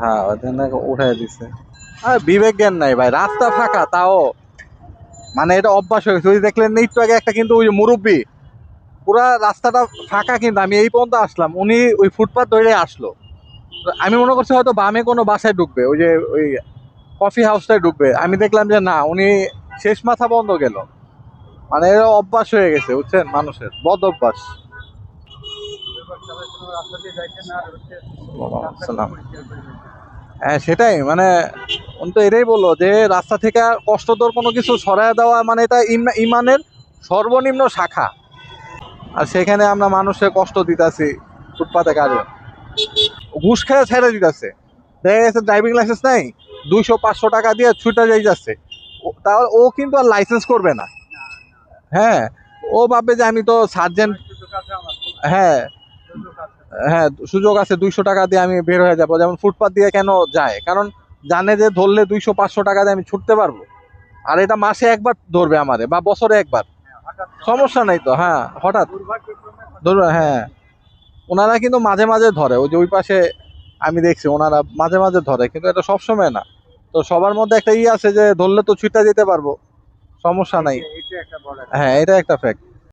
হ্যাঁ উঠাই দিছে। আর বিবেক জ্ঞান নাই ভাই রাস্তা ফাঁকা তাও। মানে এটা অভ্যাস হয়ে গেছে। ওই দেখলেন না একটু আগে একটা কিন্তু ওই মুরব্বী পুরা রাস্তাটা ফাঁকা কিন্তু আমি এই পর্যন্ত আসলাম। উনি ওই ফুটপাথ ধরে আসলো। আমি মনে করছি হয়তো বামে কোনো বাসায় ঢুকবে ওই যে ওই কফি হাউসটায় ঢুকবে। আমি দেখলাম যে না উনি শেষ মাথা বন্ধ গেল। মানে এটা অভ্যাস হয়ে গেছে বুঝছেন? মানুষের বদ অভ্যাস। সালাম হ্যাঁ সেটাই। মানে উনি তো এটাই বলল যে, রাস্তা থেকে কষ্টকর কোনো কিছু সরায় দেওয়া মানে এটা ইম- ইমানের সর্বনিম্ন শাখা। আর সেখানে আমরা মানুষের কষ্ট দিতেছি ফুটপাতে কাজে। ঘুষ খেয়ে ছেড়ে দিতেছে। দেখা গেছে ড্রাইভিং লাইসেন্স নাই, দুইশো, পাঁচশো টাকা দিয়ে ছুটে যাই যাচ্ছে। তাহলে ও কিন্তু আর লাইসেন্স করবে না। হ্যাঁ ও ভাববে যে আমি তো সার্জেন্ট হ্যাঁ হ্যাঁ সুযোগ আছে দুইশো টাকা দিয়ে আমি বের হয়ে যাব। যেমন ফুটপাথ দিয়ে কেন যায়? কারণ জানে যে ধরলে দুইশো পাঁচশো টাকা দিয়ে আমি ছুটতে পারব। আর এটা মাসে একবার ধরবে আমারে বা বছরে একবার। সমস্যা নাই তো হ্যাঁ হঠাৎ। ধরবে হ্যাঁ। ওনারা কিন্তু মাঝে মাঝে ধরে ওই যে ওই পাশে আমি দেখছি ওনারা মাঝে মাঝে ধরে কিন্তু এটা সবসময় না। তো সবার মধ্যে একটা ই আছে যে ধরলে তো ছুটে যেতে পারব। সমস্যা নাই। হ্যাঁ এটা একটা ফ্যাক্ট